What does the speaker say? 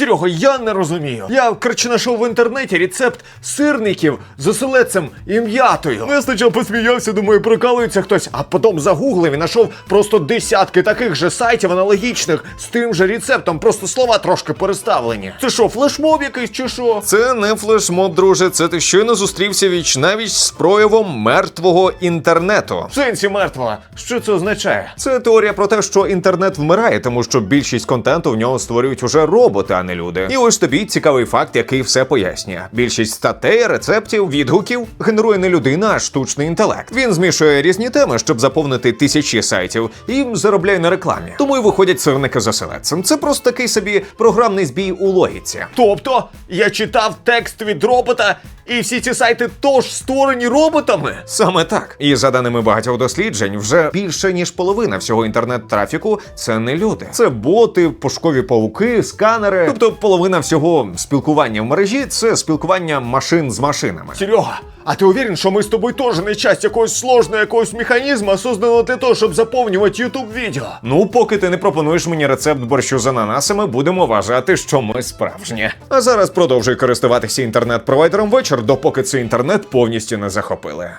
Серега, я не розумію. Я коротше знайшов в інтернеті рецепт сирників з оселедцем і м'ятою. Я спочатку посміявся, думаю, прикалується хтось, а потім загуглив і знайшов просто десятки таких же сайтів аналогічних з тим же рецептом, просто слова трошки переставлені. Це що, флешмоб якийсь чи що? Це не флешмоб, друже. Це ти щойно зустрівся віч навіч з проявом мертвого інтернету. В сенсі мертвого. Що це означає? Це теорія про те, що інтернет вмирає, тому що більшість контенту в нього створюють уже роботи, а не люди. І ось тобі цікавий факт, який все пояснює. Більшість статей, рецептів, відгуків генерує не людина, а штучний інтелект. Він змішує різні теми, щоб заповнити тисячі сайтів, і заробляє на рекламі. Тому й виходять сирники за селецем. Це просто такий собі програмний збій у логіці. Тобто, я читав текст від робота, і всі ці сайти тож створені роботами? Саме так. І за даними багатьох досліджень, вже більше ніж половина всього інтернет-трафіку це не люди. Це боти, пошкові пауки, сканери. Тобто половина всього спілкування в мережі це спілкування машин з машинами. Серега, а ти уверен, що ми з тобою тоже не часть якогось сложного якогось механізму, созданого для того, щоб заповнювати YouTube відео? Ну, поки ти не пропонуєш мені рецепт борщу з ананасами, будемо вважати, що ми справжні. А зараз продовжуй користуватися інтернет-провайдером вечір, допоки цей інтернет повністю не захопили.